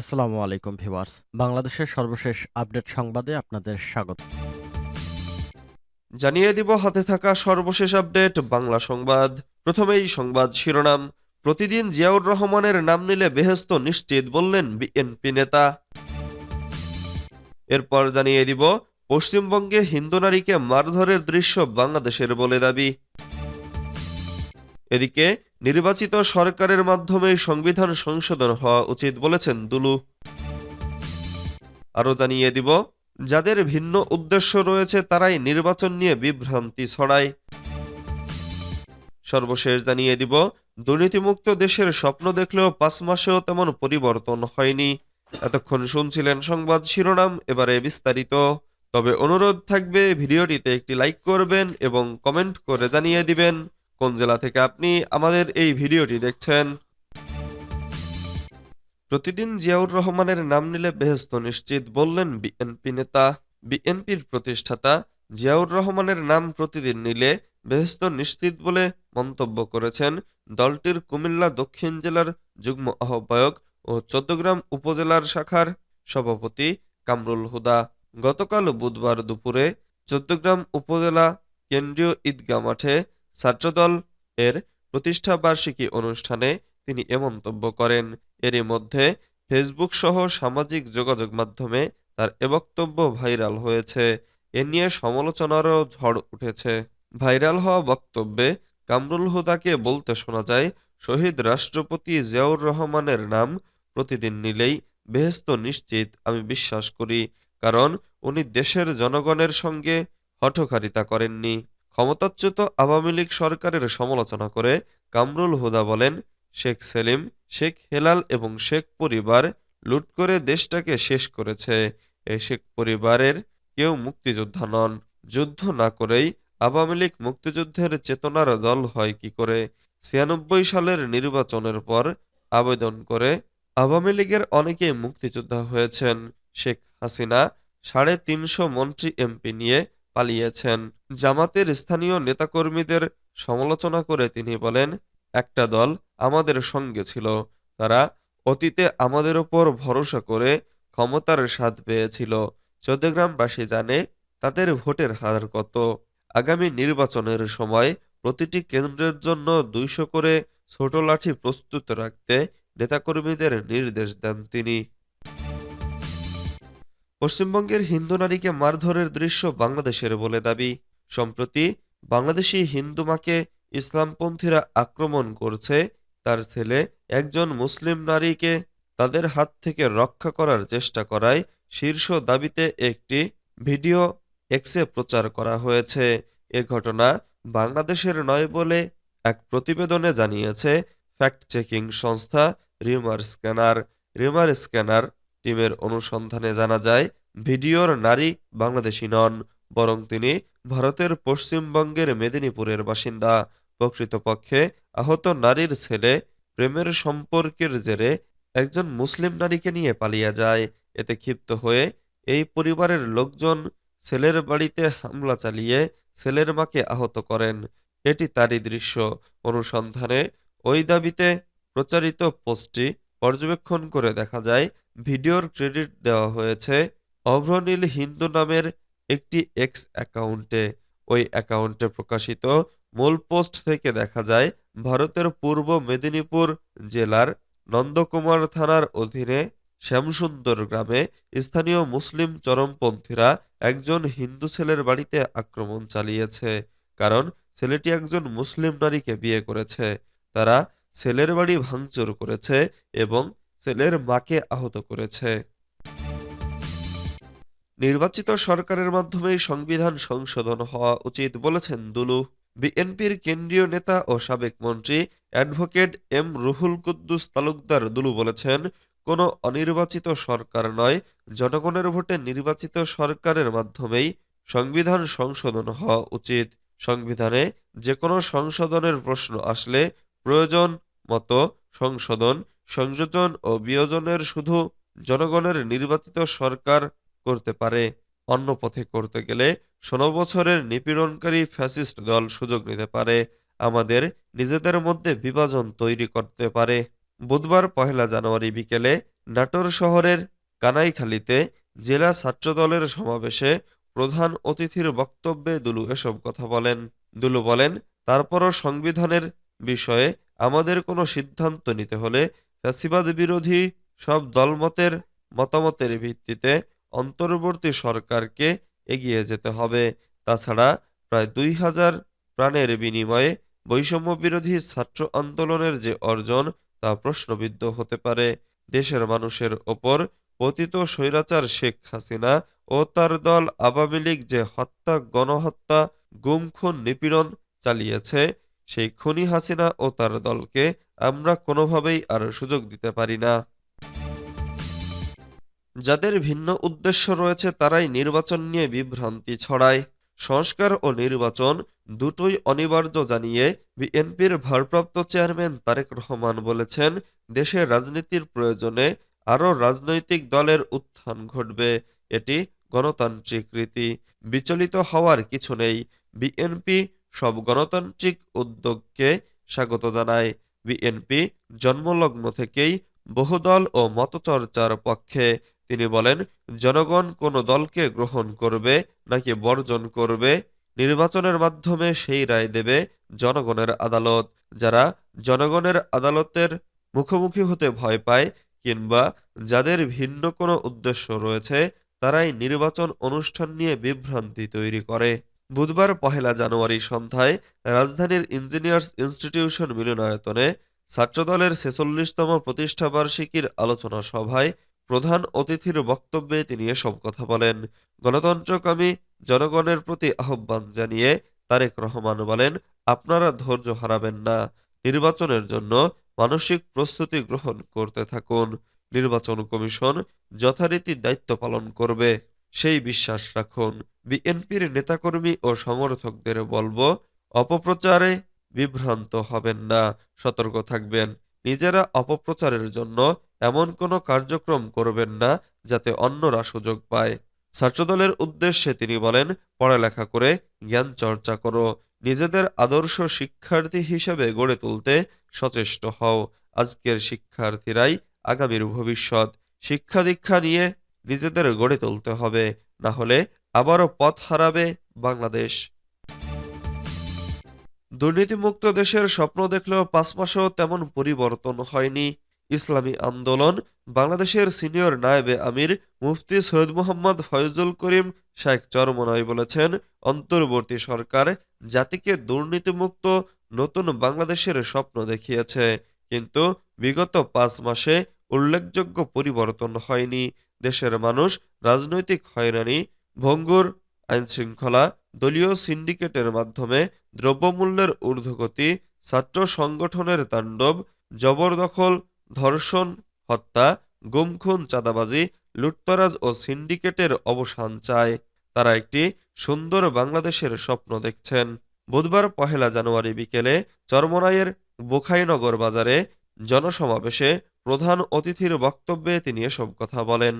আসসালামু আলাইকুম ভিউয়ার্স। বাংলাদেশের সর্বশেষ আপডেট সংবাদে আপনাদের স্বাগত। জানিয়ে দিব, হাতে থাকা সর্বশেষ আপডেট, বাংলা সংবাদ। প্রথমেই সংবাদ শিরোনাম। প্রতিদিন জিয়াউর রহমানের নাম নিলে বেহেস্ত নিশ্চিত বললেন বিএনপি নেতা। এরপর জানিয়ে দিব, পশ্চিমবঙ্গে হিন্দু নারীকে মারধরের দৃশ্য বাংলাদেশের বলে দাবি। এদিকে নির্বাচিত সরকারের মাধ্যমে সংবিধান সংশোধন হওয়া উচিত বলেছেন দুলু। আরও জানিয়ে দিব, যাদের ভিন্ন উদ্দেশ্য রয়েছে তারাই নির্বাচন নিয়ে বিভ্রান্তি ছড়ায়। সর্বশেষ জানিয়ে দিব, দুর্নীতিমুক্ত দেশের স্বপ্ন দেখলেও পাঁচ মাসেও তেমন পরিবর্তন হয়নি। এতক্ষণ শুনছিলেন সংবাদ শিরোনাম, এবারে বিস্তারিত। তবে অনুরোধ থাকবে, ভিডিওটিতে একটি লাইক করবেন এবং কমেন্ট করে জানিয়ে দিবেন। কোন জেলা থেকে আপনি আমাদের এই ভিডিওটি দেখছেন? প্রতিদিন জিয়াউর রহমানের নাম নিলে বেহেস্ত নিশ্চিত বললেন বিএনপি নেতা। বিএনপির প্রতিষ্ঠাতা জিয়াউর রহমানের নাম প্রতিদিন নিলে বেহেস্ত নিশ্চিত বলে মন্তব্য করেছেন দলটির কুমিল্লা দক্ষিণ জেলার যুগ্ম আহ্বায়ক ও চট্টগ্রাম উপজেলার শাখার সভাপতি কামরুল হুদা। গতকাল বুধবার দুপুরে চট্টগ্রাম উপজেলা কেন্দ্রীয় ঈদগাহ মাঠে ছাত্রদল এর প্রতিষ্ঠা বার্ষিকী অনুষ্ঠানে তিনি এ মন্তব্য করেন। এরই মধ্যে ফেসবুক সহ সামাজিক যোগাযোগ মাধ্যমে তার এ বক্তব্য ভাইরাল হয়েছে। এ নিয়ে সমালোচনারও ঝড় উঠেছে। ভাইরাল হওয়া বক্তব্যে কামরুল হুদাকে বলতে শোনা যায়, শহীদ রাষ্ট্রপতি জিয়াউর রহমানের নাম প্রতিদিন নিলেই বেহেস্ত নিশ্চিত, আমি বিশ্বাস করি। কারণ উনি দেশের জনগণের সঙ্গে হঠকারিতা করেননি। ক্ষমতাচ্যুত আওয়ামী লীগ সরকারের সমালোচনা করে কামরুল হুদা বলেন, শেখ সেলিম, শেখ হেলাল এবং শেখ পরিবার লুট করে দেশটাকে শেষ করেছে। এই শেখ পরিবারের কেউ মুক্তিযোদ্ধা নন। যুদ্ধ না করেই আওয়ামী লীগ মুক্তিযুদ্ধের চেতনার দল হয় কি করে? ছিয়ানব্বই সালের নির্বাচনের পর আবেদন করে আওয়ামী লীগের অনেকেই মুক্তিযোদ্ধা হয়েছেন। শেখ হাসিনা সাড়ে তিনশো মন্ত্রী এমপি নিয়ে পালিয়েছেন। জামাতের স্থানীয় নেতাকর্মীদের সমালোচনা করে তিনি বলেন, একটা দল আমাদের সঙ্গে ছিল। তারা অতীতে আমাদের ওপর ভরসা করে ক্ষমতার স্বাদ পেয়েছিল। চৌদ্দগ্রামবাসী জানে তাদের ভোটের হার কত। আগামী নির্বাচনের সময় প্রতিটি কেন্দ্রের জন্য দুইশো করে ছোট লাঠি প্রস্তুত রাখতে নেতাকর্মীদের নির্দেশ দেন তিনি। পশ্চিমবঙ্গের হিন্দু নারীকে মারধরের দৃশ্য বাংলাদেশের বলে দাবি। সম্প্রতি বাংলাদেশি হিন্দু মাকে ইসলামপন্থীরা আক্রমণ করছে। তার ছেলে একজন মুসলিম নারীকে তাদের হাত থেকে রক্ষা করার চেষ্টা করায় শীর্ষ দাবিতে একটি ভিডিও এক্সে প্রচার করা হয়েছে। এ ঘটনা বাংলাদেশের নয় বলে এক প্রতিবেদনে জানিয়েছে ফ্যাক্ট চেকিং সংস্থা রিমার স্ক্যানার। রিমার স্ক্যানার টিমের অনুসন্ধানে জানা যায়, ভিডিওর নারী বাংলাদেশি নন, বরং তিনি ভারতের পশ্চিমবঙ্গের মেদিনীপুরের বাসিন্দা। প্রকৃতপক্ষে, আহত নারীর ছেলে প্রেমের সম্পর্কের জেরে একজন মুসলিম নারীকে নিয়ে পালিয়ে যায়। এতে ক্ষিপ্ত হয়ে এই পরিবারের লোকজন ছেলের বাড়িতে হামলা চালিয়ে ছেলের মাকে আহত করেন। এটি তারই দৃশ্য। অনুসন্ধানে ওই দাবিতে প্রচারিত পোস্টটি পর্যবেক্ষণ করে দেখা যায় ভিডিওর ক্রেডিট দেওয়া হয়েছে অভ্রনীল হিন্দু নামের একটি এক্স অ্যাকাউন্টে। ওই অ্যাকাউন্টে প্রকাশিত মূল পোস্ট থেকে দেখা যায়, ভারতের পূর্ব মেদিনীপুর জেলার নন্দকুমার থানার অধীনে শ্যামসুন্দর গ্রামে স্থানীয় মুসলিম চরমপন্থীরা একজন হিন্দু ছেলের বাড়িতে আক্রমণ চালিয়েছে, কারণ ছেলেটি একজন মুসলিম নারীকে বিয়ে করেছে। তারা ছেলের বাড়ি ভাঙচুর করেছে এবং ছেলের মাকে আহত করেছে। নির্বাচিত সরকারের মাধ্যমেই সংবিধান সংশোধন হওয়া উচিত বলেছেন দুলু। বিএনপির কেন্দ্রীয় নেতা ও সাবেক মন্ত্রী অ্যাডভোকেট এম রুহুল কুদ্দুস তালুকদার দুলু বলেছেন, কোনো অনির্বাচিত সরকার নয়, জনগণের ভোটে নির্বাচিত সরকারের মাধ্যমেই সংবিধান সংশোধন হওয়া উচিত। সংবিধানে যে কোনো সংশোধনের প্রশ্ন আসলে প্রয়োজন মতো সংশোধন, সংযোজন ও বিয়োজনের শুধু জনগণের নির্বাচিত সরকার করতে পারে। অন্য পথে করতে গেলে ষোলো বছরের নিপীড়নকারী ফ্যাসিস্ট দল সুযোগ নিতে পারে। আমাদের নিজেদের মধ্যে বিভাজন তৈরি করতে পারে। বুধবার পহেলা জানুয়ারি বিকেলে নাটোর শহরের কানাইখালীতে জেলা ছাত্রদলের সমাবেশে প্রধান অতিথির বক্তব্যে দুলু এসব কথা বলেন। দুলু বলেন, তারপরও সংবিধানের বিষয়ে আমাদের কোনো সিদ্ধান্ত নিতে হলে ফ্যাসিবাদ বিরোধী সব দলমতের মতামতের ভিত্তিতে অন্তর্বর্তী সরকারকে এগিয়ে যেতে হবে। তাছাড়া প্রায় দুই হাজার প্রাণের বিনিময়ে বৈষম্য বিরোধী ছাত্র আন্দোলনের যে অর্জন, তা প্রশ্নবিদ্ধ হতে পারে। দেশের মানুষের ওপর পতিত স্বৈরাচার শেখ হাসিনা ও তার দল আওয়ামী লীগ যে হত্যা, গণহত্যা, গুম, খুন, নিপীড়ন চালিয়েছে সেই খুনি হাসিনা ও তার দলকে আমরা কোনোভাবেই আর সুযোগ দিতে পারি না। যাদের ভিন্ন উদ্দেশ্য রয়েছে তারাই নির্বাচন নিয়ে বিভ্রান্তি ছড়ায়। সংস্কার ও নির্বাচন দুটোই অনিবার্য জানিয়ে বিএনপির ভারপ্রাপ্ত চেয়ারম্যান তারেক রহমান বলেছেন দেশের রাজনীতির প্রয়োজনে আরও রাজনৈতিক দলের উত্থান ঘটবে। এটি গণতান্ত্রিক রীতি। বিচলিত হওয়ার কিছু নেই। বিএনপি সব গণতান্ত্রিক উদ্যোগকে স্বাগত জানায় বিএনপি। জন্মলগ্ন থেকেই বহুদল ও মতচর্চার পক্ষে। তিনি বলেন, জনগণ কোনো দলকে গ্রহণ করবে নাকি বর্জন করবে, নির্বাচনের মাধ্যমে সেই রায় দেবে জনগণের আদালত। যারা জনগণের আদালতের মুখোমুখি হতে ভয় পায় কিংবা যাদের ভিন্ন কোনো উদ্দেশ্য রয়েছে, তারাই নির্বাচন অনুষ্ঠান নিয়ে বিভ্রান্তি তৈরি করে। বুধবার পহেলা জানুয়ারি সন্ধ্যায় রাজধানীর ইঞ্জিনিয়ার্স ইনস্টিটিউশন মিলনায়তনে ছাত্রদলের ছেচল্লিশতম প্রতিষ্ঠাবার্ষিকীর আলোচনা সভায় প্রধান অতিথির বক্তব্যে তিনি এসব কথা বলেন। গণতন্ত্রকামী জনগণের প্রতি আহ্বান জানিয়ে তারেক রহমান বলেন, আপনারা ধৈর্য হারাবেন না। নির্বাচনের জন্য মানসিক প্রস্তুতি গ্রহণ করতে থাকুন। নির্বাচন কমিশন যথারীতি দায়িত্ব পালন করবে। সেই বিশ্বাস রাখুন। বিএনপির নেতাকর্মী ও সমর্থকদের বলব, অপপ্রচারে বিভ্রান্ত হবেন না, সতর্ক থাকবেন। নিজেরা অপপ্রচারের জন্য এমন কোনো কার্যক্রম করবেন না, যাতে অন্যরা সুযোগ পায়। ছাত্রদলের উদ্দেশ্যে তিনি বলেন, পড়ালেখা করে জ্ঞান চর্চা করো। নিজেদের আদর্শ শিক্ষার্থী হিসেবে গড়ে তুলতে সচেষ্ট হও। আজকের শিক্ষার্থীরাই আগামীর ভবিষ্যৎ। শিক্ষা দীক্ষা নিয়ে নিজেদের গড়ে তুলতে হবে, না হলে আবারও পথ হারাবে বাংলাদেশ। দুর্নীতিমুক্ত দেশের স্বপ্ন দেখলেও পাঁচ মাসেও তেমন পরিবর্তন হয়নি। ইসলামী আন্দোলন, বাংলাদেশের সিনিয়র নায়েবে আমির মুফতি সৈয়দ মোহাম্মদ ফয়জুল করিম শেখ চরমনাই বলেছেন, অন্তর্বর্তী সরকার জাতিকে দুর্নীতিমুক্ত নতুন বাংলাদেশের স্বপ্ন দেখিয়েছে। কিন্তু বিগত পাঁচ মাসে উল্লেখযোগ্য পরিবর্তন হয়নি। দেশের মানুষ রাজনৈতিক হয়রানি, ভঙ্গুর, আইনশৃঙ্খলা, দলীয় সিন্ডিকেটের মাধ্যমে দ্রব্যমূল্যের ঊর্ধ্বগতি, ছাত্র সংগঠনের তাণ্ডব, জবরদখল, ধর্ষণ, হত্যা, গুমখুন চাঁদাবাজি, লুটতরাজ ও সিন্ডিকেটের অবসান চায়। তারা একটি সুন্দর বাংলাদেশের স্বপ্ন দেখছেন। বুধবার পহেলা জানুয়ারি বিকেলে চরমনাইয়ের বোখাইনগর বাজারে জনসমাবেশে প্রধান অতিথির বক্তব্যে তিনি এসব কথা বলেন।